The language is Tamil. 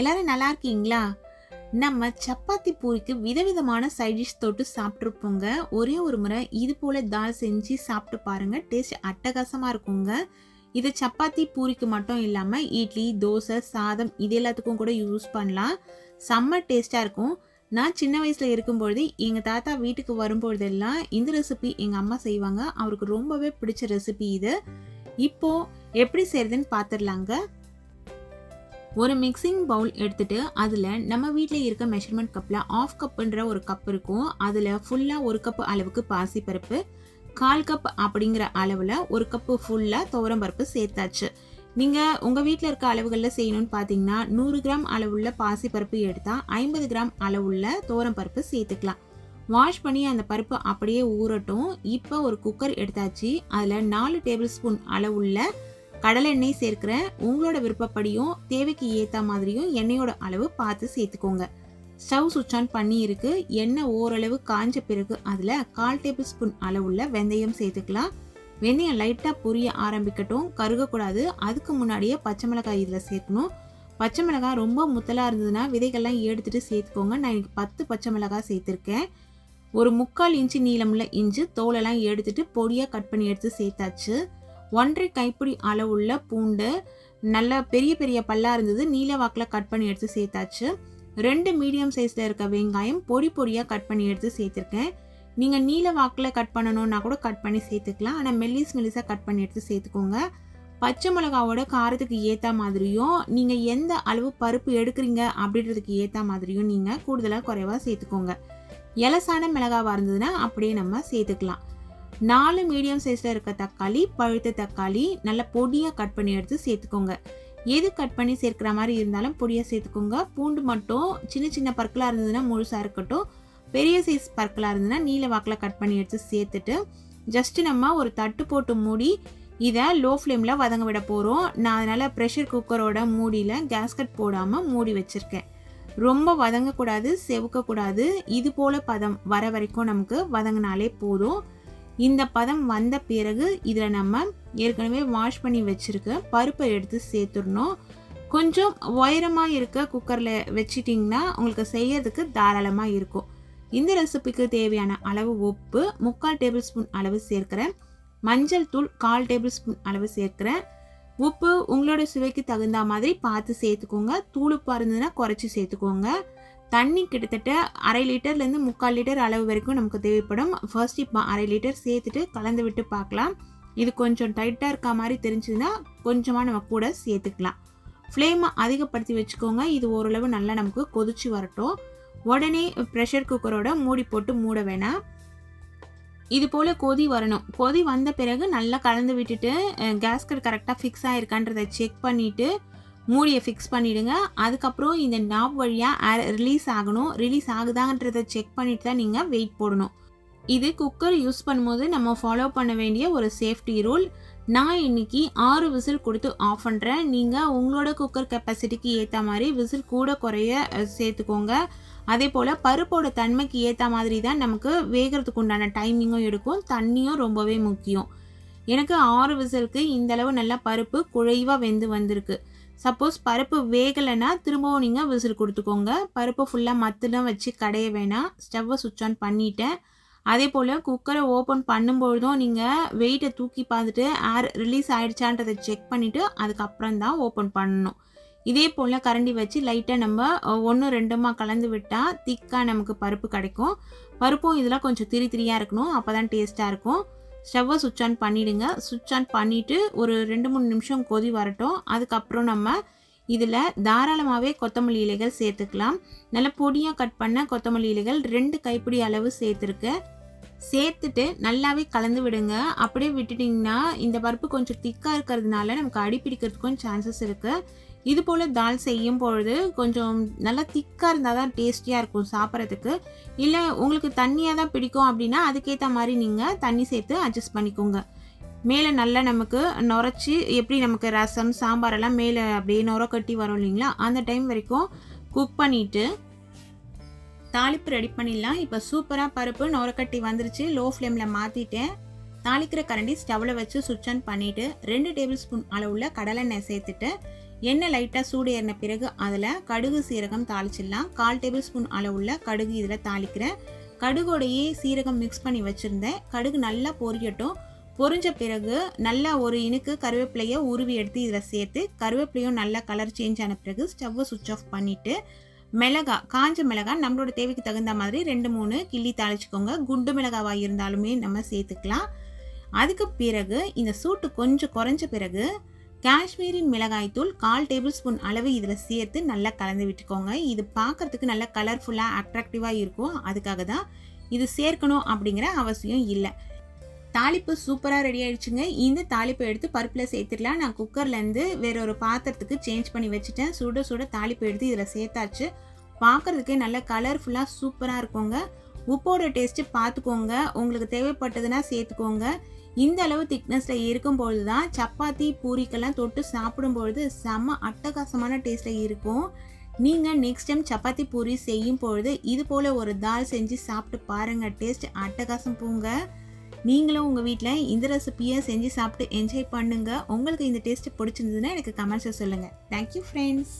எல்லாரும் நல்லா இருக்கீங்களா? நம்ம சப்பாத்தி பூரிக்கு விதவிதமான சைடிஷ் தொட்டு சாப்பிட்ருப்போங்க ஒரே ஒரு முறை இது போல தால் செஞ்சு சாப்பிட்டு பாருங்க. டேஸ்ட் அட்டகாசமாக இருக்குங்க. இது சப்பாத்தி பூரிக்கு மட்டும் இல்லாமல் இட்லி தோசை சாதம் இது எல்லாத்துக்கும் கூட யூஸ் பண்ணலாம். செம்ம டேஸ்ட்டாக இருக்கும். நான் சின்ன வயசில் இருக்கும்பொழுது எங்கள் தாத்தா வீட்டுக்கு வரும்பொழுதெல்லாம் இந்த ரெசிபி எங்கள் அம்மா செய்வாங்க. அவருக்கு ரொம்பவே பிடிச்ச ரெசிபி இது. இப்போது எப்படி செய்யறதுன்னு பார்த்துடலாங்க ஒரு மிக்சிங் பவுல் எடுத்துட்டு அதில் நம்ம வீட்டில் இருக்க மெஷர்மெண்ட் கப்பில் ஆஃப் கப்புன்ற ஒரு கப் இருக்கும். அதில் ஃபுல்லாக ஒரு கப் அளவுக்கு பாசிப்பருப்பு கால் கப் அப்படிங்கிற அளவில் ஒரு கப்பு ஃபுல்லாக துவரம் பருப்பு சேர்த்தாச்சு. நீங்கள் உங்கள் வீட்டில் இருக்க அளவுகளில் செய்யணும்னு பார்த்தீங்கன்னா நூறு கிராம் அளவுள்ள பாசிப்பருப்பு எடுத்தால் ஐம்பது கிராம் அளவுள்ள துவரம் பருப்பு சேர்த்துக்கலாம். வாஷ் பண்ணி அந்த பருப்பு அப்படியே ஊறட்டும். இப்போ ஒரு குக்கர் எடுத்தாச்சு. அதில் நாலு டேபிள் ஸ்பூன் அளவுள்ள கடலை எண்ணெய் சேர்க்கிறேன் உங்களோட விருப்பப்படியும் தேவைக்கு ஏற்ற மாதிரியும் எண்ணெயோட அளவு பார்த்து சேர்த்துக்கோங்க. ஸ்டவ் சுவிட்ச் ஆன் பண்ணி இருக்கு எண்ணெய் ஓரளவு காஞ்ச பிறகு அதில் கால் டேபிள் ஸ்பூன் அளவுள்ள வெந்தயம் சேர்த்துக்கலாம். வெந்தயம் லைட்டாக பொரிய ஆரம்பிக்கட்டும். கருகக்கூடாது. அதுக்கு முன்னாடியே பச்சை மிளகாய் இதில் சேர்க்கணும். பச்சை மிளகாய் ரொம்ப முத்தலாக இருந்ததுன்னா விதைகள்லாம் எடுத்துகிட்டு சேர்த்துக்கோங்க. நான் இன்றைக்கி பத்து பச்சை மிளகாய் சேர்த்துருக்கேன். ஒரு முக்கால் இன்ச்சு நீளமுள்ள இஞ்சி தோலெல்லாம் எடுத்துகிட்டு பொடியாக கட் பண்ணி எடுத்து சேர்த்தாச்சு. ஒன்றரை கைப்பிடி அளவுள்ள பூண்டு நல்ல பெரிய பெரிய பல்லா இருந்தது நீல வாக்கில் கட் பண்ணி எடுத்து சேர்த்தாச்சு. ரெண்டு மீடியம் சைஸில் இருக்க வெங்காயம் பொடி பொடியாக கட் பண்ணி எடுத்து சேர்த்துருக்கேன். நீங்கள் நீல வாக்கில் கட் பண்ணணும்னா கூட கட் பண்ணி சேர்த்துக்கலாம். ஆனால் மெல்லிஸ் மெல்லிஸாக கட் பண்ணி எடுத்து சேர்த்துக்கோங்க. பச்சை மிளகாவோட காரத்துக்கு ஏற்ற மாதிரியும் நீங்கள் எந்த அளவு பருப்பு எடுக்கிறீங்க அப்படின்றதுக்கு ஏற்ற மாதிரியும் நீங்கள் கூடுதலாக குறைவாக சேர்த்துக்கோங்க. எலசான மிளகாவாக இருந்ததுன்னா அப்படியே நம்ம சேர்த்துக்கலாம். நாலு மீடியம் சைஸில் இருக்க தக்காளி பழுத்த தக்காளி நல்லா பொடியாக கட் பண்ணி எடுத்து சேர்த்துக்கோங்க. எது கட் பண்ணி சேர்க்குற மாதிரி இருந்தாலும் பொடியாக சேர்த்துக்கோங்க. பூண்டு மட்டும் சின்ன சின்ன பற்களாக இருந்ததுன்னா முழுசாக இருக்கட்டும். பெரிய சைஸ் பற்களாக இருந்ததுன்னா நீல வாக்கில் கட் பண்ணி எடுத்து சேர்த்துட்டு ஜஸ்ட் நம்ம ஒரு தட்டு போட்டு மூடி இதை லோ ஃப்ளேமில் வதங்க விட போகிறோம் நான் அதனால் ப்ரெஷர் குக்கரோட மூடியில் கேஸ்கட் போடாமல் மூடி வச்சுருக்கேன். ரொம்ப வதங்கக்கூடாது செவுக்கக்கூடாது. இது போல் பதம் வர வரைக்கும் நமக்கு வதங்கினாலே போதும். இந்த பதம் வந்த பிறகு இதில் நம்ம ஏற்கனவே வாஷ் பண்ணி வச்சுருக்க பருப்பை எடுத்து சேர்த்துடணும். கொஞ்சம் உயரமாக இருக்க குக்கரில் வச்சிட்டிங்கன்னா உங்களுக்கு செய்யறதுக்கு தாராளமாக இருக்கும். இந்த ரெசிபிக்கு தேவையான அளவு உப்பு முக்கால் டேபிள் ஸ்பூன் அளவு சேர்க்குறேன். மஞ்சள் தூள் கால் டேபிள் ஸ்பூன் அளவு சேர்க்குறேன். உப்பு உங்களோட சுவைக்கு தகுந்த மாதிரி பார்த்து சேர்த்துக்கோங்க. தூளுப்பாக இருந்ததுன்னா குறைச்சி சேர்த்துக்கோங்க. தண்ணி கிட்டத்தட்ட அரை லிட்டர்லேருந்து முக்கால் லிட்டர் அளவு வரைக்கும் நமக்கு தேவைப்படும். ஃபர்ஸ்ட் இப்போ அரை லிட்டர் சேர்த்துட்டு கலந்து விட்டு பார்க்கலாம். இது கொஞ்சம் டைட்டாக இருக்க மாதிரி தெரிஞ்சதுன்னா கொஞ்சமாக நம்ம கூட சேர்த்துக்கலாம். ஃப்ளேமை அதிகப்படுத்தி வச்சுக்கோங்க. இது ஓரளவு நல்லா நமக்கு கொதிச்சு வரட்டும். உடனே ப்ரெஷர் குக்கரோட மூடி போட்டு மூட வேணாம். இது போல் கொதி வரணும். கொதி வந்த பிறகு நல்லா கலந்து விட்டுட்டு கேஸ்கட் கரெக்டாக ஃபிக்ஸ் ஆகிருக்கான்றதை செக் பண்ணிவிட்டு மூடியை ஃபிக்ஸ் பண்ணிவிடுங்க அதுக்கப்புறம் இந்த நாப் வழியாக ரிலீஸ் ஆகணும். ரிலீஸ் ஆகுதான்றதை செக் பண்ணிட்டு தான் நீங்கள் வெயிட் போடணும். இது குக்கர் யூஸ் பண்ணும்போது நம்ம ஃபாலோ பண்ண வேண்டிய ஒரு சேஃப்டி ரூல் நான் இன்னைக்கு ஆறு விசில் கொடுத்து ஆஃப் பண்ணுறேன் நீங்கள் உங்களோட குக்கர் கெப்பாசிட்டிக்கு ஏற்ற மாதிரி விசில் கூட குறைய சேர்த்துக்கோங்க. அதே போல் பருப்போட தன்மைக்கு ஏற்ற மாதிரி தான் நமக்கு வேகிறதுக்கு உண்டான டைமிங்கும் எடுக்கும். தண்ணியும் ரொம்பவே முக்கியம். எனக்கு ஆறு விசிலுக்கு இந்தளவு நல்லா பருப்பு குழைவாக வெந்து வந்திருக்கு. சப்போஸ் பருப்பு வேகலைன்னா திரும்பவும் நீங்கள் விசில் கொடுத்துக்கோங்க. பருப்பு ஃபுல்லாக மத்தெல்லாம் வச்சு கடைய வேணாம். ஸ்டவ்வை சுவிட்ச் ஆன் பண்ணிட்டேன். அதே போல் குக்கரை ஓப்பன் பண்ணும்பொழுதும் நீங்கள் வெயிட்டை தூக்கி பார்த்துட்டு ஏர் ரிலீஸ் ஆகிடுச்சான்றதை செக் பண்ணிவிட்டு அதுக்கப்புறம் தான் ஓப்பன் பண்ணணும். இதே போல் கரண்டி வச்சு லைட்டாக நம்ம ஒன்று ரெண்டுமா கலந்து விட்டால் திக்காக நமக்கு பருப்பு கிடைக்கும். பருப்பும் இதெல்லாம் கொஞ்சம் திரி திரியாக இருக்கணும். அப்போ தான் டேஸ்ட்டாக இருக்கும். ஸ்டவ்வை சுவிட்ச் ஆன் பண்ணிவிடுங்க சுவிட்ச் ஆன் பண்ணிவிட்டு ஒரு ரெண்டு மூணு நிமிஷம் கொதி வரட்டும். அதுக்கப்புறம் நம்ம இதில் தாராளமாகவே கொத்தமல்லி இலைகள் சேர்த்துக்கலாம். நல்ல பொடியாக கட் பண்ண கொத்தமல்லி இலைகள் ரெண்டு கைப்பிடி அளவு சேர்த்துருக்கேன். சேர்த்துட்டு நல்லாவே கலந்து விடுங்க. அப்படியே விட்டுட்டிங்கன்னா இந்த பருப்பு கொஞ்சம் திக்காக இருக்கிறதுனால நமக்கு அடி பிடிக்கிறதுக்கும் சான்சஸ் இருக்குது இது போல் தால் செய்யும் பொழுது கொஞ்சம் நல்லா திக்காக இருந்தால் தான் டேஸ்டியாக இருக்கும் சாப்பிட்றதுக்கு. இல்லை உங்களுக்கு தண்ணியாக தான் பிடிக்கும் அப்படின்னா அதுக்கேற்ற மாதிரி நீங்கள் தண்ணி சேர்த்து அட்ஜஸ்ட் பண்ணிக்கோங்க. மேலே நல்லா நமக்கு நுரைச்சி எப்படி நமக்கு ரசம் சாம்பாரெல்லாம் மேலே அப்படியே நுர கட்டி வரும் இல்லைங்களா? அந்த டைம் வரைக்கும் குக் பண்ணிவிட்டு தாளிப்பு ரெடி பண்ணிடலாம். இப்போ சூப்பராக பருப்பு நோரக்கட்டி வந்துருச்சு. லோ ஃப்ளேமில் மாற்றிட்டேன் தாளிக்கிற கரண்டி ஸ்டவ்வில் வச்சு சுவிட்ச் ஆன் பண்ணிவிட்டு ரெண்டு டேபிள் ஸ்பூன் அளவுள்ள கடலெண்ணெய் சேர்த்துட்டு எண்ணெய் லைட்டாக சூடு ஏறின பிறகு அதில் கடுகு சீரகம் தாளிச்சிடலாம். கால் டேபிள் ஸ்பூன் அளவுள்ள கடுகு இதில் தாளிக்கிறேன். கடுகோடையே சீரகம் மிக்ஸ் பண்ணி வச்சுருந்தேன். கடுகு நல்லா பொரியட்டும். பொரிஞ்ச பிறகு நல்லா ஒரு இனுக்கு கருவேப்பிலையை உருவி எடுத்து இதில் சேர்த்து கருவேப்பிலையும் நல்லா கலர் சேஞ்ச் ஆன பிறகு ஸ்டவ்வை சுவிட்ச் ஆஃப் பண்ணிவிட்டு மிளகா காஞ்ச மிளகா நம்மளோட தேவைக்கு தகுந்த மாதிரி ரெண்டு மூணு கிள்ளி தாளிச்சுக்கோங்க. குண்டு மிளகாவாக இருந்தாலுமே நம்ம சேர்த்துக்கலாம். அதுக்கு பிறகு இந்த சூட்டு கொஞ்சம் குறைஞ்ச பிறகு காஷ்மீரி மிளகாய்த்தூள் கால் டேபிள் ஸ்பூன் அளவு இதில் சேர்த்து நல்லா கலந்து விட்டுக்கோங்க. இது பார்க்கறதுக்கு நல்லா கலர்ஃபுல்லாக அட்ராக்டிவாக இருக்கும். அதுக்காக தான் இது சேர்க்கணும் அப்படிங்கிற அவசியம் இல்லை. தாளிப்பு சூப்பராக ரெடி ஆயிடுச்சுங்க. இந்த தாளிப்பை எடுத்து பருப்பில் சேர்த்துடலாம். நான் குக்கர்லேருந்து வேற ஒரு பாத்திரத்துக்கு சேஞ்ச் பண்ணி வச்சுட்டேன். சுட சுட தாளிப்பு எடுத்து இதில் சேர்த்தாச்சு. பார்க்கறதுக்கே நல்ல கலர்ஃபுல்லாக சூப்பராக இருக்குங்க. உப்போட டேஸ்ட்டு பார்த்துக்கோங்க உங்களுக்கு தேவைப்பட்டதுன்னா சேர்த்துக்கோங்க. இந்த அளவு திக்னஸில் இருக்கும்பொழுது தான் சப்பாத்தி பூரிக்கெல்லாம் தொட்டு சாப்பிடும்பொழுது செம்ம அட்டகாசமான டேஸ்ட்டில் இருக்கும். நீங்கள் நெக்ஸ்ட் டைம் சப்பாத்தி பூரி செய்யும் பொழுது இது போல் ஒரு தால் செஞ்சு சாப்பிட்டு பாருங்கள் டேஸ்ட் அட்டகாசம் பூங்க. நீங்களும் உங்கள் வீட்டில் இந்த ரெசிபியை செஞ்சு சாப்பிட்டு என்ஜாய் பண்ணுங்கள் உங்களுக்கு இந்த டேஸ்ட் பிடிச்சிருந்ததுன்னா எனக்கு கமெண்ட்ஸை சொல்லுங்கள் தேங்க்யூ ஃப்ரெண்ட்ஸ்